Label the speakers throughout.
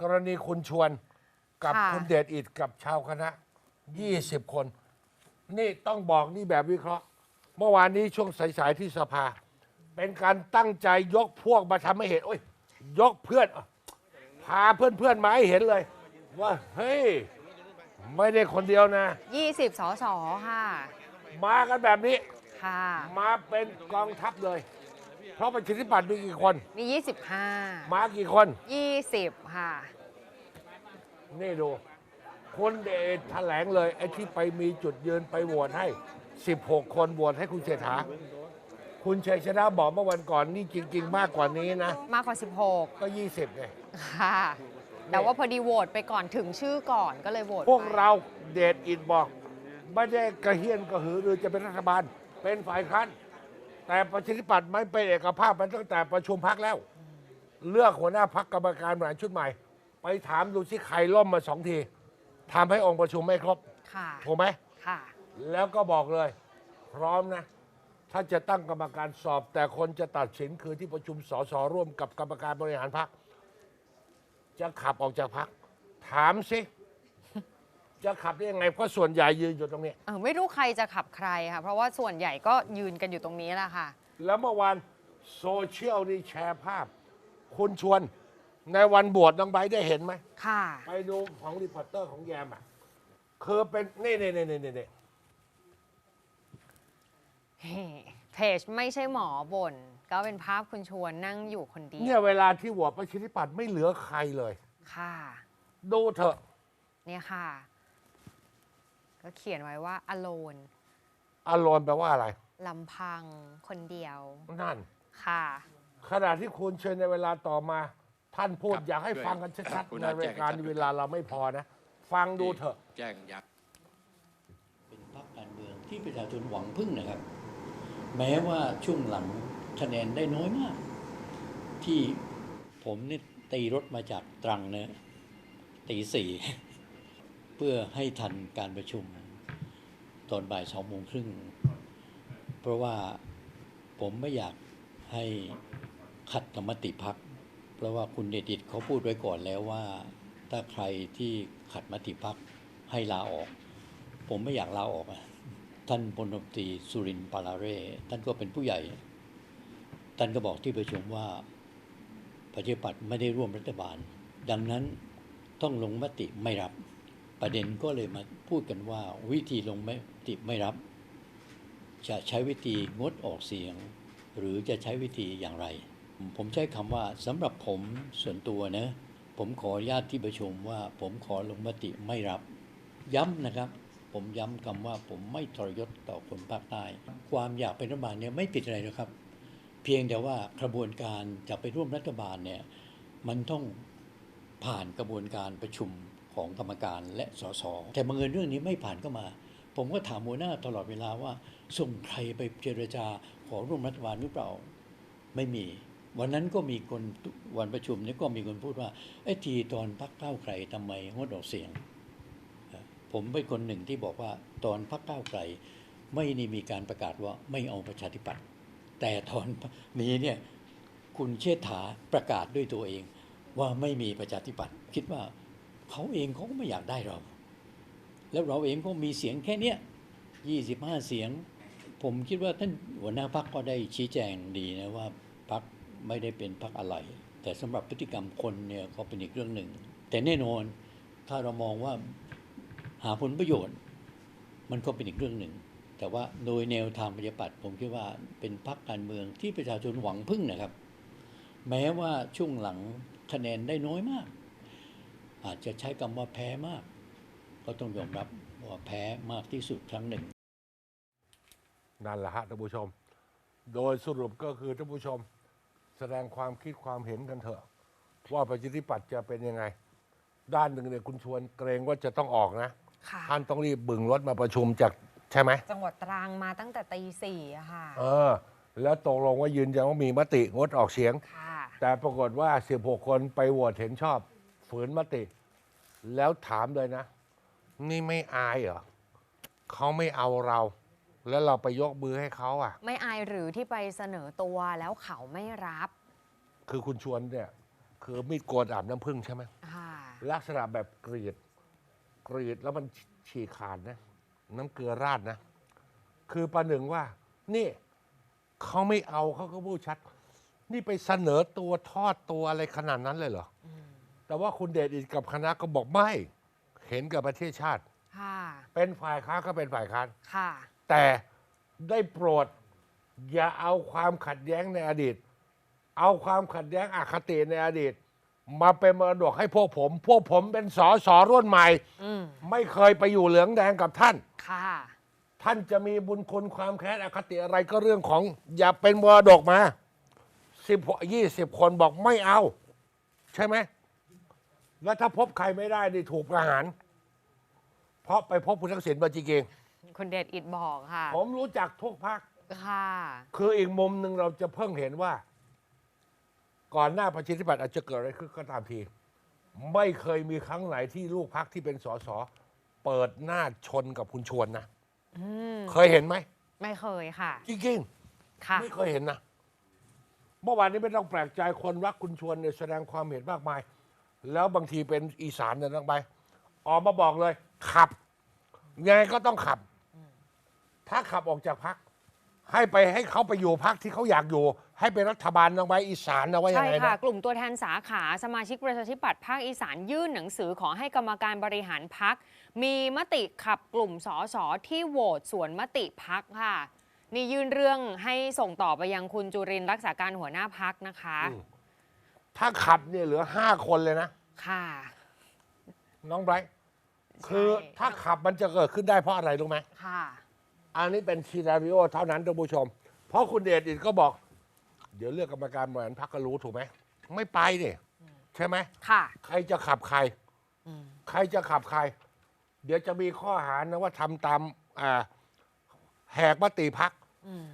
Speaker 1: กรณีคุณชวนกับ
Speaker 2: ค่ะ
Speaker 1: คุณเดชอิดกับชาวคณะ 20 คน นี่ต้องบอกนี่แบบวิเคราะห์ เมื่อวานนี้ช่วงสายๆที่สภา เป็นการตั้งใจยกพวกมาทำให้เห็นโอ้ยยกเพื่อนพาเพื่อนๆมาให้เห็นเลย ว่าเฮ้ย ไม่ได้คนเดียวนะ
Speaker 2: 20สสค่ะ
Speaker 1: มากันแบบนี้
Speaker 2: ค่ะ
Speaker 1: มาเป็นกองทัพเลย เพราะประชาธิปัตย์มีกี่คน
Speaker 2: มี 25
Speaker 1: มากี่คน
Speaker 2: 20 ค่ะ
Speaker 1: นี่ดูคุณเดชแถลงเลยไอ้ที่ไปมีจุดยืนไปโหวตให้ 16 คนโหวตให้คุณเศรษฐา คุณชัยชนะบอกเมื่อวันก่อนนี่จริง ๆ มากกว่านี้นะ
Speaker 2: มากกว่า
Speaker 1: ก็ 20ไง
Speaker 2: 16ค่ะ แต่ว่าพอดีโหวตไปก่อนถึงชื่อก่อนก็เลยโหวต
Speaker 1: พวก
Speaker 2: ไป
Speaker 1: เราเดชอิดบอก ไม่ได้กระเฮียนกระหือรือจะเป็นรัฐบาลเป็นฝ่ายค้าน แต่ประชาธิปัตย์ไม่เป็นเอกภาพมันตั้งแต่ประชุมพักแล้ว เลือกหัวหน้าพักกรรมการบริหารชุดใหม่ ไปถามดูสิใครล่มมาสองทีทำให้องค์ประชุมไม่ครบ
Speaker 2: ค่ะ
Speaker 1: ถูกไหม
Speaker 2: ค่ะ
Speaker 1: แล้วก็บอกเลย พร้อมนะ ถ้าจะตั้งกรรมการสอบ แต่คนจะตัดสินคือที่ประชุมสสร่วมกับกรรมการบริหารพักจะขับออกจากพักถามสิ จะขับได้ยังไงเพราะส่วนใหญ่ยืนอยู่ตรงนี้
Speaker 2: เออไม่รู้ใครจะขับใครค่ะ เพราะว่าส่วนใหญ่ก็ยืนกันอยู่ตรงนี้แหละค่ะ
Speaker 1: แล้วเมื่อวานโซเชียลนี่แชร์ภาพ คุณชวนในวันบวชน้องไบร์ทได้เห็นไหม
Speaker 2: ค่ะ
Speaker 1: ไปดูของรีพอร์เตอร์ของแยมอะคือเป็นนี่นี่นี่นี่นี่
Speaker 2: เพจไม่ใช่หมอบ่นก็เป็นภาพคุณชวนนั่งอยู่คนเดี
Speaker 1: เนี่ยยว เวลาที่โหวตประชาธิปัตย์ไม่เหลือใครเลย
Speaker 2: ค่ะ
Speaker 1: ดูเถอะ
Speaker 2: เนี่ยค่ะ ก็เขียนไว้ว่า alone
Speaker 1: อารมณ์แปลว่าอะไร
Speaker 2: ลำพังคนเดียว
Speaker 1: นั่น
Speaker 2: ค่ะ
Speaker 1: ขณะที่คุณเชิญในเวลาต่อมา ท่านพูด
Speaker 3: ครับ
Speaker 1: อยากให้
Speaker 3: ด้วย
Speaker 1: ฟังกันชั
Speaker 3: ครั
Speaker 1: ด
Speaker 3: บคุณ
Speaker 1: ๆใน
Speaker 3: อาแจ้
Speaker 1: ราย
Speaker 3: ง
Speaker 1: การ
Speaker 3: ให้ชัด
Speaker 1: เวลาเราไม่พอนะ ฟังดูเถอะ
Speaker 3: แจ้งยักษ์
Speaker 4: เป็นพรรคการเมืองที่ประชาชนหวังพึ่งนะครับ แม้ว่าช่วงหลังคะแนนได้น้อยมาก ที่ผมนี่ตีรถมาจากตรังเนะตีสี่ เพื่อให้ทันการประชุมตอนบ่ายสองโมงครึ่ง เพราะว่าผมไม่อยากให้ขัดกับมติพัก เพราะว่าคุณเดชอิดเขาพูดไว้ก่อนแล้วว่า ถ้าใครที่ขัดมติพักให้ลาออก ผมไม่อยากลาออกอะท่านพลตรีตรีสุรินทร์ปาลาเร่ ท่านก็เป็นผู้ใหญ่ ท่านก็บอกที่ประชุมว่าประชาธิปัตย์ไม่ได้ร่วมรัฐบาล ดังนั้นต้องลงมติไม่รับ ประเด็นก็เลยมาพูดกันว่าวิธีลงมติไม่รับ จะใช้วิธีงดออกเสียง หรือจะใช้วิธีอย่างไร ผมใช้คำว่าสำหรับผมส่วนตัวนะ ผมขออนุญาตที่ประชุมว่าผมขอลงมติไม่รับ ย้ำนะครับ ผมย้ำคำว่าผมไม่ทรยศต่อคนภาคใต้ ความอยากเป็นรัฐบาลเนี่ยไม่ผิดอะไรนะครับ เพียงแต่ว่ากระบวนการจะไปร่วมรัฐบาลเนี่ยมันต้องผ่านกระบวนการประชุม ของกรรมการและสสแต่บังเอิญเรื่องนี้ไม่ผ่านก็มา ผมก็ถามหัวหน้าตลอดเวลาว่า ส่งใครไปเจรจาขอร่วมรัฐบาลหรือเปล่าไม่มี วันนั้นก็มีคนวันประชุมนี้ก็มีคนพูดว่าไอ้ทีตอนพักเก้าไกลทำไมงดออกเสียง ผมเป็นคนหนึ่งที่บอกว่าตอนพักเก้าไกลไม่ได้มีการประกาศว่าไม่เอาประชาธิปัตย์แต่ตอนนี้เนี่ยคุณเชษฐาประกาศด้วยตัวเองว่าไม่มีประชาธิปัตย์คิดว่า เขาเองเขาก็ไม่อยากได้เรา แล้วเราเองก็มีเสียงแค่เนี้ยยี่สิบห้าเสียง ผมคิดว่าท่านหัวหน้าพักก็ได้ชี้แจงดีนะว่าพักไม่ได้เป็นพักอะไร แต่สำหรับพฤติกรรมคนเนี่ยก็เป็นอีกเรื่องหนึ่ง แต่แน่นอนถ้าเรามองว่าหาผลประโยชน์ มันก็เป็นอีกเรื่องหนึ่ง แต่ว่าโดยแนวทางปฏิบัติผมคิดว่าเป็นพรรคการเมืองที่ประชาชนหวังพึ่งนะครับ แม้ว่าช่วงหลังคะแนนได้น้อยมาก อาจจะใช้คำว่าแพ้มาก ก็ต้องยอมรับว่าแพ้มากที่สุดครั้งหนึ่ง
Speaker 1: นั่นแหละฮะท่านผู้ชม โดยสรุปก็คือท่านผู้ชม แสดงความคิดความเห็นกันเถอะ ว่าประชาธิปัตย์จะเป็นยังไง ด้านหนึ่งเนี่ยคุณชวนเกรงว่าจะต้องออกนะ
Speaker 2: ค่ะ
Speaker 1: ท่านต้องรีบบึงรถมาประชุมจากใช่ไหม
Speaker 2: จังหวัดตรังมาตั้งแต่ตีสี่อะค่ะ
Speaker 1: เออ แล้วตกลงว่ายืนยันว่ามีมติงดออกเสียง
Speaker 2: ค่ะ
Speaker 1: แต่ปรากฏว่า 16 คนไปโหวตเห็นชอบ ฝืนมติ แล้วถามเลยนะ นี่ไม่อายเหรอเขาไม่เอาเรา แล้วเราไปยกมือให้เขาอะ
Speaker 2: ไม่อายหรือที่ไปเสนอตัวแล้วเขาไม่รับ
Speaker 1: คือคุณชวนเนี่ย คือมีดโกนอาบน้ำผึ้งใช่ไหม
Speaker 2: ค่ะ
Speaker 1: ลักษณะแบบกรีด กรีดแล้วมันฉีกขาดนะ น้ำเกลือราดนะ คือประหนึ่งว่า นี่เขาไม่เอาเขาก็พูดชัด นี่ไปเสนอตัวทอดตัวอะไรขนาดนั้นเลยเหรอ อ แต่ว่าคุณเดชอินกับคณะก็บอกไม่ เห็นกับประเทศชาติ
Speaker 2: ค่ะ
Speaker 1: เป็นฝ่ายค้านก็เป็นฝ่ายค้าน
Speaker 2: ค่ะ
Speaker 1: แต่ได้โปรด อย่าเอาความขัดแย้งในอดีต เอาความขัดแย้งอคติในอดีต มาเป็นมรดกให้พวกผม พวกผมเป็นสอสอรุ่นใหม่
Speaker 2: อืม
Speaker 1: ไม่เคยไปอยู่เหลืองแดงกับท่าน
Speaker 2: ค่ะ
Speaker 1: ท่านจะมีบุญคุณความแค้นอคติอะไรก็เรื่องของ อย่าเป็นมรดกมาสิบยี่สิบคนบอกไม่เอา ใช่ไหม แล้วถ้าพบใครไม่ได้นี่ถูกประหาร เพราะไปพบคุณทักษิณมาจริง
Speaker 2: คุณเดชอิดบอกค่ะ
Speaker 1: ๆผมรู้จักทุกพัก
Speaker 2: ค่ะ
Speaker 1: คืออีกมุมหนึ่งเราจะเพิ่งเห็นว่า ก่อนหน้าประชาธิปัตย์อาจจะเกิดอะไรขึ้นก็ตามที ไม่เคยมีครั้งไหนที่ลูกพักที่เป็นสสเปิดหน้าชนกับคุณชวนนะ
Speaker 2: อืม
Speaker 1: เคยเห็นไหม
Speaker 2: ไม่เคยค่ะ
Speaker 1: จริง
Speaker 2: ค่ะ
Speaker 1: ๆไม่เคยเห็นนะเมื่อวานนี้ไม่ต้องแปลกใจคนรักคุณชวนเนี่ยแสดงความเห็นมากมาย แล้วบางทีเป็นอีสานเนี่ยต้องไป ออกมาบอกเลย ขับยังไงก็ต้องขับ ถ้าขับออกจากพัก ให้ไปให้เขาไปอยู่พักที่เขาอยากอยู่ ให้เป็นรัฐบาลนะไว้อีสานนะไว้ยัง
Speaker 2: ใช่
Speaker 1: ไง
Speaker 2: ค่ะ
Speaker 1: นะ
Speaker 2: กลุ่มตัวแทนสาขาสมาชิกประชาธิปัตย์ภาคอีสานยื่นหนังสือขอให้กรรมการบริหารพัก มีมติขับกลุ่มสสที่โหวตสวนมติพักค่ะ นี่ยื่นเรื่องให้ส่งต่อไปยังคุณจุรินทร์รักษาการหัวหน้าพักนะคะ
Speaker 1: อืม ถ้าขับเนี่ยเหลือห้าคนเลยนะ
Speaker 2: ค่ะ
Speaker 1: น้องไบรท์คือ
Speaker 2: ใช่
Speaker 1: ถ้าขับมันจะเกิดขึ้นได้เพราะอะไรรู้ไหม
Speaker 2: ค่ะ
Speaker 1: อันนี้เป็นซีนารีโอเท่านั้นท่านผู้ชม เพราะคุณเดชอินก็บอก เดี๋ยวเลือกกรรมการบริหารพักก็รู้ถูกไหม ไม่ไปเนี่ยใช่ไหม
Speaker 2: ค่ะ
Speaker 1: ใครจะขับใคร
Speaker 2: อืม
Speaker 1: ใครจะขับใคร เดี๋ยวจะมีข้อหานะว่าทำตามอ่าแหกมติพัก
Speaker 2: อืม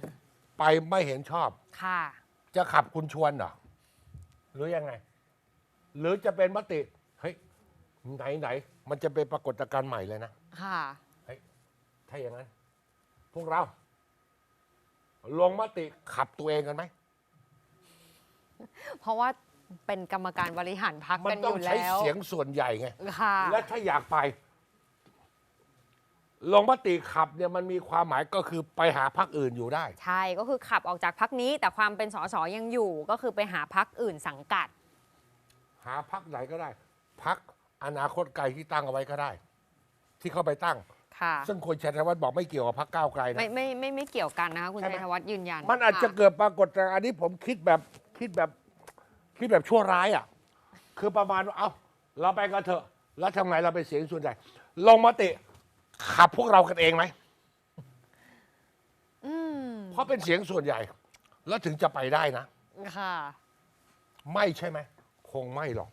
Speaker 1: ไปไม่เห็นชอบ
Speaker 2: ค่ะ
Speaker 1: จะขับคุณชวนเหรอ หรือยังไง หรือจะเป็นมติเฮ้ยไหนไหนมันจะเป็นปรากฏการณ์ใหม่เลยนะ
Speaker 2: ค่ะ
Speaker 1: ถ้าอย่างนั้น พวกเรา ลงมติขับตัวเองกันไหม
Speaker 2: เพราะว่าเป็นกรรมการบริหารพัก
Speaker 1: มั
Speaker 2: กัน
Speaker 1: ต้
Speaker 2: อ
Speaker 1: อง
Speaker 2: ยู่
Speaker 1: ใช้
Speaker 2: แล้ว
Speaker 1: เสียงส่วนใหญ่ไง
Speaker 2: ค่ะ
Speaker 1: และถ้าอยากไป ลงมติขับเนี่ยมันมีความหมายก็คือไปหาพรรคอื่นอยู่ได้
Speaker 2: ใช่ก็คือขับออกจากพักนี้ แต่ความเป็นสสยังอยู่ก็คือไปหาพักอื่นสังกัด
Speaker 1: หาพรรคไหนก็ได้พรรคอนาคตไกลที่ตั้งเอาไว้ก็ได้ ที่เข้าไปตั้ง
Speaker 2: ค่ะ
Speaker 1: ซึ่งคุณชัยธวัฒน์บอกไม่เกี่ยวกับพรรคก้าวไกลนะ
Speaker 2: ไม่ไม่ไม่ไม่เกี่ยวกันนะคะคุณ
Speaker 1: ใช่ไหม
Speaker 2: ชัยธวัฒน์ยืนยัน
Speaker 1: มันอาจจะ
Speaker 2: ค่
Speaker 1: เกิดปรากฏการณ์อันนี้ผมคิดแบบคิดแบบ คิดแบบชั่วร้ายอะ คือประมาณว่า เอาเราไปกันเถอะ แล้วทำไงเราเป็นเสียงส่วนใหญ่ ลงมติ ขับพวกเรากันเองไหม
Speaker 2: อืม
Speaker 1: เพราะเป็นเสียงส่วนใหญ่ แล้วถึงจะไปได้นะ
Speaker 2: ค่ะ
Speaker 1: ไม่ใช่ไหม คงไม่หรอก